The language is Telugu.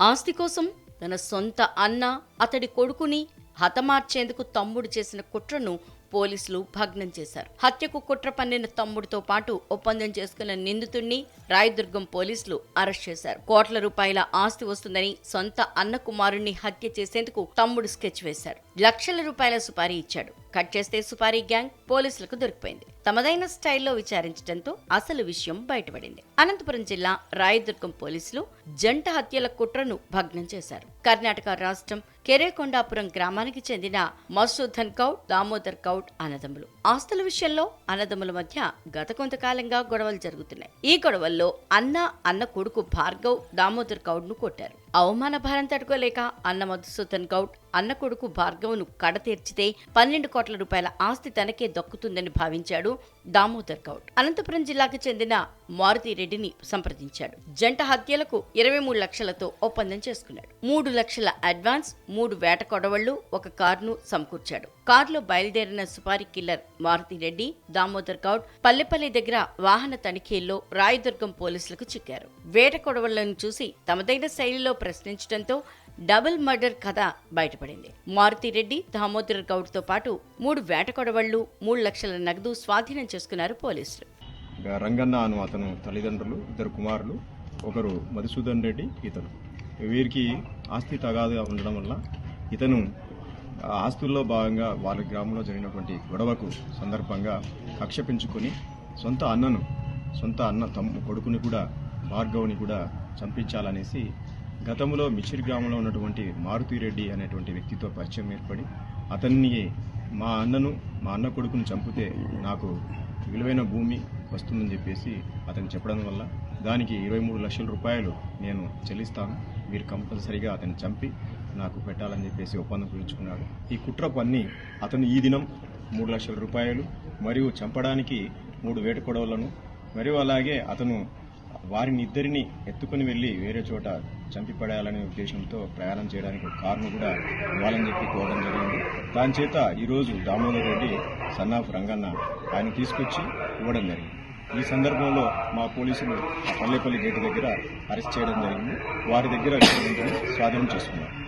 ఆస్తి కోసం తన సొంత అన్న అతడి కొడుకుని హతమార్చేందుకు తమ్ముడు చేసిన కుట్రను పోలీసులు భగ్నం చేశారు. హత్యకు కుట్ర పన్నిన తమ్ముడితో పాటు ఒప్పందం చేసుకున్న నిందితుడిని రాయదుర్గం పోలీసులు అరెస్ట్ చేశారు. కోట్ల రూపాయల ఆస్తి వస్తుందని సొంత అన్న కుమారుణ్ణి హత్య చేసేందుకు తమ్ముడు స్కెచ్ వేశారు లక్షల రూపాయల సుపారీ ఇచ్చాడు. కట్ చేస్తే సుపారీ గ్యాంగ్ పోలీసులకు దొరికిపోయింది. తమదైన స్టైల్లో విచారించడంతో అసలు విషయం బయటపడింది. అనంతపురం జిల్లా రాయదుర్గం పోలీసులు జంట హత్యల కుట్రను భగ్నం చేశారు. కర్ణాటక రాష్ట్రం కెరేకొండాపురం గ్రామానికి చెందిన మసూధన్ కౌడ్ దామోదర్ కౌడ్ అన్నదమ్ములు. ఆస్తుల విషయంలో అన్నదమ్ముల మధ్య గత కొంతకాలంగా గొడవలు జరుగుతున్నాయి. ఈ గొడవల్లో అన్న అన్న కొడుకు భార్గవ్ దామోదర్ కౌడ్ను కొట్టారు. అవమాన భారం తట్టుకోలేక అన్న మధుసూదన్ గౌడ్ అన్న కొడుకు భార్గవును కడతీర్చితే పన్నెండు కోట్ల రూపాయల ఆస్తి తనకే దక్కుతుందని భావించాడు దామోదర్ గౌడ్. అనంతపురం జిల్లాకు చెందిన మారుతిరెడ్డిని సంప్రదించాడు. జంట హత్యలకు ఇరవై మూడు లక్షలతో ఒప్పందం చేసుకున్నాడు. మూడు లక్షల అడ్వాన్స్ మూడు వేట కొడవళ్ళు ఒక కారును సమకూర్చాడు. కారులో బయలుదేరిన సుపారీ కిల్లర్ మారుతి రెడ్డి దామోదర్ గౌడ్ పల్లెపల్లి దగ్గర వాహన తనిఖీల్లో రాయదుర్గం పోలీసులకు చిక్కారు. వేట కొడవళ్ళను చూసి తమదైన శైలిలో ప్రశ్నించడంతో డబుల్ మర్డర్ కథ బయటపడింది. మారుతిరెడ్డి దామోదర్ గౌడ్తో పాటు మూడు వేట కొడవళ్ళు మూడు లక్షల నగదు స్వాధీనం చేసుకున్నారు పోలీసులు. రంగన్న అను అతను తల్లిదండ్రులు ఇద్దరు కుమారులు ఒకరు మధుసూదన్ రెడ్డి ఇతను. వీరికి ఆస్తి తగాదుగా ఉండడం వల్ల ఇతను ఆస్తుల్లో భాగంగా వాళ్ళ గ్రామంలో జరిగినటువంటి గొడవకు సందర్భంగా కక్ష పెంచుకొని సొంత అన్నను సొంత అన్న తమ్ము కొడుకుని కూడా భార్గవ్ని కూడా చంపించాలనేసి గతంలో మిచిరి గ్రామంలో ఉన్నటువంటి మారుతిరెడ్డి అనేటువంటి వ్యక్తితో పరిచయం ఏర్పడి అతన్ని మా అన్నను మా అన్న కొడుకుని చంపితే నాకు విలువైన భూమి వస్తుందని చెప్పేసి అతను చెప్పడం వల్ల దానికి ఇరవై మూడు లక్షల రూపాయలు నేను చెల్లిస్తాను. మీరు కంపల్సరీగా అతన్ని చంపి నాకు పెట్టాలని చెప్పేసి ఒప్పందం కుదుర్చుకున్నాడు. ఈ కుట్ర పన్ని అతను ఈ దినం మూడు లక్షల రూపాయలు మరియు చంపడానికి మూడు వేట కొడవలను మరియు అలాగే అతను వారిని ఇద్దరిని ఎత్తుకుని వెళ్ళి వేరే చోట చంపి పడేయాలనే ఉద్దేశంతో ప్రయాణం చేయడానికి ఒక కారును కూడా ఇవ్వాలని చెప్పి కోరడం జరిగింది. దాని చేత ఈరోజు దామోదర్ రెడ్డి సన్నాఫ్ రంగన్న ఆయన తీసుకొచ్చి ఇవ్వడం జరిగింది. ఈ సందర్భంలో మా పోలీసులు పల్లెపల్లి గేటు దగ్గర అరెస్ట్ చేయడం జరిగింది. వారి దగ్గర స్వాధీనం చేసుకున్నారు.